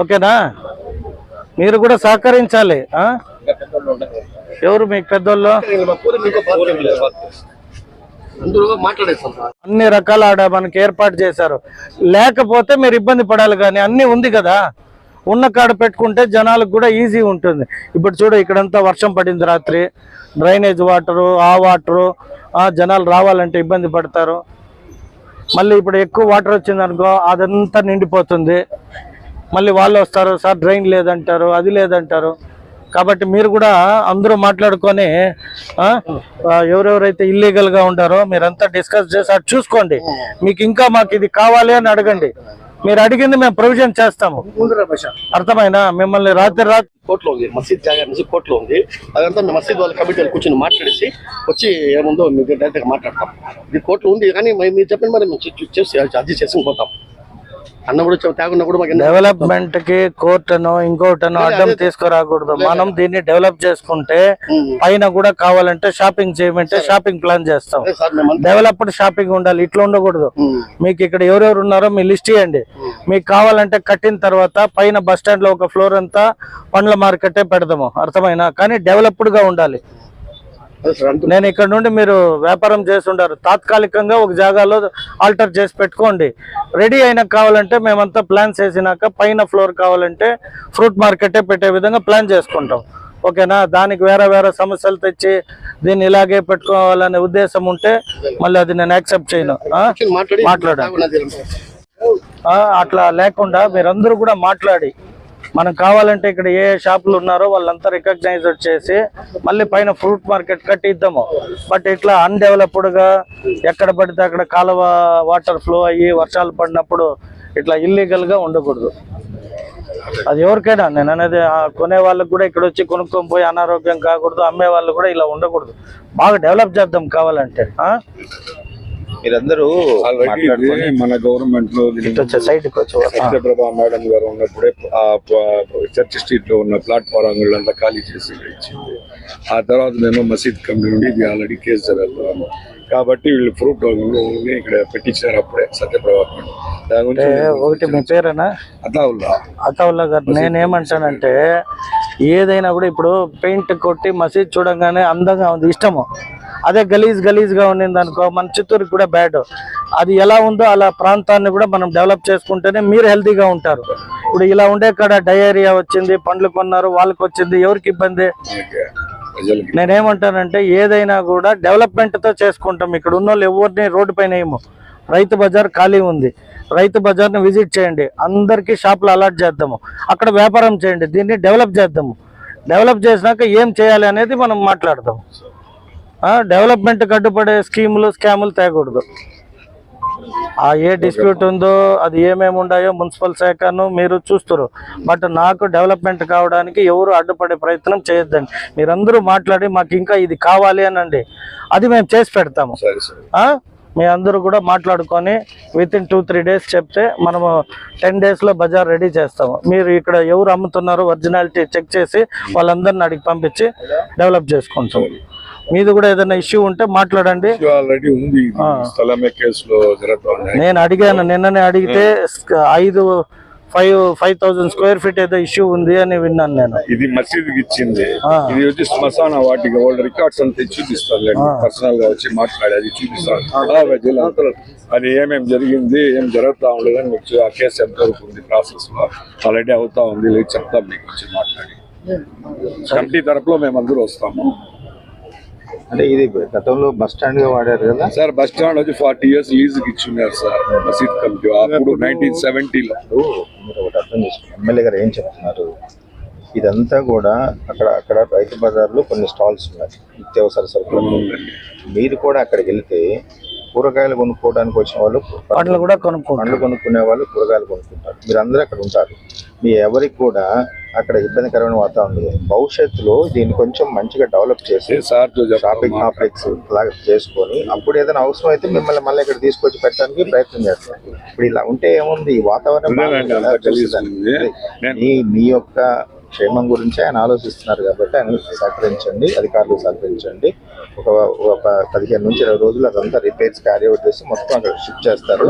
ఓకేనా? మీరు కూడా సహకరించాలి ఎవరు మీకు పెద్దోళ్ళు? అన్ని రకాల ఆడ మనకి ఏర్పాటు చేశారు. లేకపోతే మీరు ఇబ్బంది పడాలి కానీ అన్ని ఉంది కదా. ఉన్న కాడ పెట్టుకుంటే జనాలకు కూడా ఈజీ ఉంటుంది. ఇప్పుడు చూడు ఇక్కడంతా వర్షం పడింది రాత్రి. డ్రైనేజ్ వాటరు ఆ వాటరు ఆ జనాలు రావాలంటే ఇబ్బంది పడతారు. మళ్ళీ ఇప్పుడు ఎక్కువ వాటర్ వచ్చింది అనుకో అదంతా నిండిపోతుంది. మళ్ళీ వాళ్ళు వస్తారు సార్ డ్రైన్ లేదంటారు అది లేదంటారు. కాబట్టి మీరు కూడా అందరూ మాట్లాడుకొని ఎవరెవరైతే ఇల్లీగల్గా ఉంటారో మీరంతా డిస్కస్ చేసి అది చూసుకోండి. మీకు ఇంకా మాకు ఇది కావాలి అని అడగండి. మీరు అడిగింది మేము ప్రొవిజన్ చేస్తాము. అర్థమైనా మిమ్మల్ని రాత్రి రాత్రి కోర్టులో ఉంది మసీద్ జాగా నుంచి కోర్టులో ఉంది. అదంతా మేము మసీద్ వాళ్ళ కమిటీ వాళ్ళు కూర్చొని మాట్లాడేసి వచ్చి ఏముందో మీకు డైరెక్ట్గా మాట్లాడతాం. ఇది కోర్టులో ఉంది కానీ మరి చెప్పిన మరి మేము చేసి అర్జీ చేసుకుని పోతాం. అన్న కూడా తాగున్నా కూడా డెవలప్మెంట్కి కోర్టును ఇంకోటను అడ్డం తీసుకురాకూడదు. మనం దీన్ని డెవలప్ చేసుకుంటే. పైన కూడా కావాలంటే షాపింగ్ చేయమంటే షాపింగ్ ప్లాన్ చేస్తాం. డెవలప్డ్ షాపింగ్ ఉండాలి ఇట్లా ఉండకూడదు. మీకు ఇక్కడ ఎవరెవరు ఉన్నారో మీ లిస్ట్ ఇవ్వండి మీకు కావాలంటే కట్టిన తర్వాత పైన బస్ స్టాండ్లో ఒక ఫ్లోర్ అంతా పండ్ల మార్కెటే పెడదాము. అర్థమైనా? కానీ డెవలప్డ్గా ఉండాలి. నేను ఇక్కడ నుండి మీరు వ్యాపారం చేసి ఉండారు తాత్కాలికంగా ఒక జాగాలో ఆల్టర్ చేసి పెట్టుకోండి. రెడీ అయినా కావాలంటే మేమంతా ప్లాన్స్ వేసినాక పైన ఫ్లోర్ కావాలంటే ఫ్రూట్ మార్కెటే పెట్టే విధంగా ప్లాన్ చేసుకుంటాం. ఓకేనా? దానికి వేరే వేరే సమస్యలు తెచ్చి దీన్ని ఇలాగే పెట్టుకోవాలనే ఉద్దేశం ఉంటే మళ్ళీ అది నేను యాక్సెప్ట్ చేయను. ఆ? కూర్చొని మాట్లాడి మాట్లాడండి. తాగున్నది అంతా. ఆ, అట్లా లేకుండా మీరందరూ కూడా మాట్లాడి. మనం కావాలంటే ఇక్కడ ఏ షాపులు ఉన్నారో వాళ్ళంతా రికగ్నైజ్ చేసి మళ్ళీ పైన ఫ్రూట్ మార్కెట్ కట్టి ఇద్దాము బట్ ఇట్లా అన్డెవలప్డ్గా ఎక్కడ పడితే అక్కడ కాలువ వాటర్ ఫ్లో అయ్యి వర్షాలు పడినప్పుడు ఇట్లా ఇల్లీగల్గా ఉండకూడదు. అది ఎవరికైనా నేను అనేది కొనే వాళ్ళకి కూడా ఇక్కడ వచ్చి కొనుక్కొని పోయి అనారోగ్యం కాకూడదు అమ్మే వాళ్ళు కూడా ఇలా ఉండకూడదు. బాగా డెవలప్ చేద్దాం కావాలంటే మీరందరూ ఆల్రెడీ మన గవర్నమెంట్లో వచ్చి సత్యప్రభా మేడం గారు ఉన్నప్పుడే చర్చ్ స్ట్రీట్లో ఉన్న ప్లాట్ఫారం అంతా ఖాళీ చేసి ఇచ్చింది. ఆ తర్వాత మేము మసీద్ కమిటీ నుండి ఇది ఆల్రెడీ కేసు జరుగుతున్నాము కాబట్టి వీళ్ళు ఫ్రూట్ ఇక్కడ పెట్టించారు అప్పుడే సత్యప్రభా దాని ఒకటి మీ పేరేనా? అతావుల్లా. అతావుల్లా గారు నేనేమంటానంటే ఏదైనా కూడా ఇప్పుడు పెయింట్ కొట్టి మసీద్ చూడంగానే అందంగా ఉంది ఇష్టము. అదే గలీజ్ గలీజ్గా ఉండింది అనుకో మన చిత్తూరుకి కూడా బ్యాడ్. అది ఎలా ఉందో అలా ప్రాంతాన్ని కూడా మనం డెవలప్ చేసుకుంటేనే మీరు హెల్తీగా ఉంటారు. ఇప్పుడు ఇలా ఉండే కాడ డయేరియా వచ్చింది పండ్లు కొన్నారు వాళ్ళకి వచ్చింది ఎవరికి ఇబ్బంది? నేనేమంటానంటే ఏదైనా కూడా డెవలప్మెంట్తో చేసుకుంటాం. ఇక్కడ ఉన్న వాళ్ళు ఎవరిని రోడ్డు పైన ఏమో రైతు బజార్ ఖాళీ ఉంది. రైతు బజార్ని విజిట్ చేయండి. అందరికీ షాపులు అలాట్ చేద్దాము. అక్కడ వ్యాపారం చేయండి. దీన్ని డెవలప్ చేద్దాము. డెవలప్ చేసినాక ఏం చేయాలి అనేది మనం మాట్లాడదాం. డెవలప్మెంట్ కట్టుబడే స్కీములు స్కాములు తేకూడదు. ఆ ఏ డిస్ప్యూట్ ఉందో అది ఏమేమి ఉన్నాయో మున్సిపల్ శాఖను మీరు చూస్తారు బట్ నాకు డెవలప్మెంట్ కావడానికి ఎవరు అడ్డుపడే ప్రయత్నం చేయొద్దండి. మీరందరూ మాట్లాడి మాకు ఇంకా ఇది కావాలి అనండి. అది మేము చేసి పెడతాము? మీ అందరూ కూడా మాట్లాడుకొని with in two three days చెప్తే మనము టెన్ డేస్లో బజార్ రెడీ చేస్తాము. మీరు ఇక్కడ ఎవరు అమ్ముతున్నారో ఒరిజినాలిటీ చెక్ చేసి వాళ్ళందరిని అడిగి పంపించి డెవలప్ చేసుకుంటాం మీది కూడా ఏదైనా ఇష్యూ ఉంటే మాట్లాడండి. ఆల్రెడీ ఉంది. స్థలమే కేసులో నేను అడిగాను నిన్ననే అడిగితే ఐదు five five thousand square feet ఏదో ఇష్యూ ఉంది అని విన్నాను నేను. ఇది మసీదుకి ఇచ్చింది. ఇది వచ్చి శ్మశాన వాటికి వాళ్ళ రికార్డ్స్ అంతా చూపిస్తారు. పర్సనల్గా వచ్చి మాట్లాడి అది చూపిస్తారు. అది ఏమేమి జరిగింది ఏం జరుగుతా ఉండదు అని మీకు ఆ కేసు ఎంత వరకు ఉంది ప్రాసెస్లో ఆల్రెడీ అవుతా ఉంది లేదు చెప్తాం మీకు వచ్చి మాట్లాడి. కమిటీ తరపులో మేము అందరూ వస్తాము. అంటే ఇది గతంలో బస్ స్టాండ్గా వాడారు కదా. సార్ బస్ స్టాండ్ వచ్చి ఫార్టీ ఇయర్స్ లీజ్ ఇచ్చున్నారు సార్ మసీద్ కమిటీ అప్పుడు నైన్టీన్ సెవెంటీలో. ఇప్పుడు మీరు ఒకటి అర్థం చేసుకోండి ఎమ్మెల్యే గారు ఏం చెప్తున్నారు? ఇదంతా కూడా అక్కడ అక్కడ రైతు బజార్లో కొన్ని స్టాల్స్ ఉన్నాయి. నిత్యావసర సరుకులు. మీరు కూడా అక్కడికి వెళ్తే కూరగాయలు కొనుక్కోవడానికి వచ్చిన వాళ్ళు పండ్లు కూడా కొనుక్కుంటాం పండ్లు కొనుక్కునే వాళ్ళు కూరగాయలు కొనుక్కుంటారు. మీరు అందరూ అక్కడ ఉంటారు. మీ ఎవరికి కూడా అక్కడ ఇబ్బందికరమైన వాతావరణం లేదు. భవిష్యత్తులో దీన్ని కొంచెం మంచిగా డెవలప్ చేసి సార్ షాపింగ్ కాంప్లెక్స్ లాగా చేసుకొని అప్పుడు ఏదైనా అవసరం అయితే మిమ్మల్ని మళ్ళీ ఇక్కడ తీసుకొచ్చి పెట్టడానికి ప్రయత్నం చేస్తాం. ఇప్పుడు ఇలా ఉంటే ఏముంది? ఈ వాతావరణం మీ యొక్క క్షేమం గురించి ఆయన ఆలోచిస్తున్నారు కాబట్టి ఆయన సహకరించండి అధికారులు సహకరించండి. ఒక ఒక పదిహేను నుంచి ఇరవై రోజులు అదంతా రిపేర్స్ క్యారీ అవుట్ చేసి మొత్తం అక్కడ షిఫ్ట్ చేస్తారు.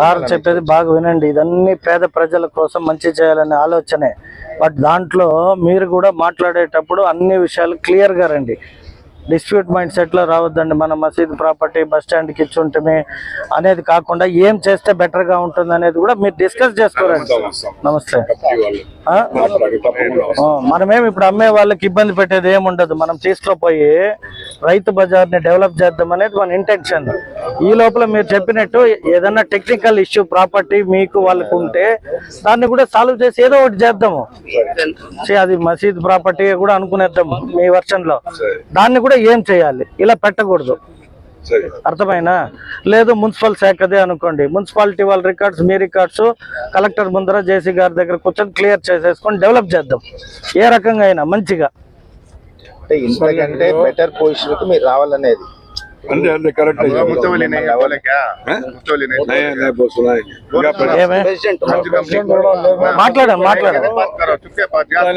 సార్ చెప్పేది బాగా వినండి. ఇదన్నీ పేద ప్రజల కోసం మంచి చేయాలనే ఆలోచనే. బట్ దాంట్లో మీరు కూడా మాట్లాడేటప్పుడు అన్ని విషయాలు క్లియర్గా రండి. డిస్ప్యూట్ మైండ్ సెట్లో రావద్దండి. మన మసీద్ ప్రాపర్టీ బస్ స్టాండ్కి ఇచ్చి ఉంటమే అనేది కాకుండా ఏం చేస్తే బెటర్గా ఉంటుంది అనేది కూడా మీరు డిస్కస్ చేసుకోరండి. నమస్తే. కమిటీ వాళ్ళు ఆ? మాట్లాడి తప్పకుండా వస్తాం. ఆ, మనమేం ఇప్పుడు అమ్మే వాళ్ళకి ఇబ్బంది పెట్టేది ఏముండదు మనం తీసుకుపోయి రైతు బజార్ని డెవలప్ చేద్దాం అనేది మన ఇంటెన్షన్. ఈ లోపల మీరు చెప్పినట్టు ఏదన్నా టెక్నికల్ ఇష్యూ ప్రాపర్టీ మీకు వాళ్ళకు ఉంటే దాన్ని కూడా సాల్వ్ చేసి ఏదో ఒకటి చేద్దాము. అది మసీద్ ప్రాపర్టీ కూడా అనుకునేద్దాము మీ వర్షన్లో సరే. దాన్ని కూడా ఏం చేయాలి? ఇలా పెట్టకూడదు. సరే. అర్థమైనా? లేదు మున్సిపల్ శాఖదే అనుకోండి. మున్సిపాలిటీ వాళ్ళ రికార్డ్స్ మీ రికార్డ్స్ కలెక్టర్ ముందర జేసీ గారి దగ్గర కూర్చొని క్లియర్ చేసేసుకొని డెవలప్ చేద్దాం. ఏ రకంగా అయినా మంచిగా. అంటే ఇంతకంటే బెటర్ పొజిషన్కి మీరు రావాలనేది. మాట్లాడండి మాట్లాడండి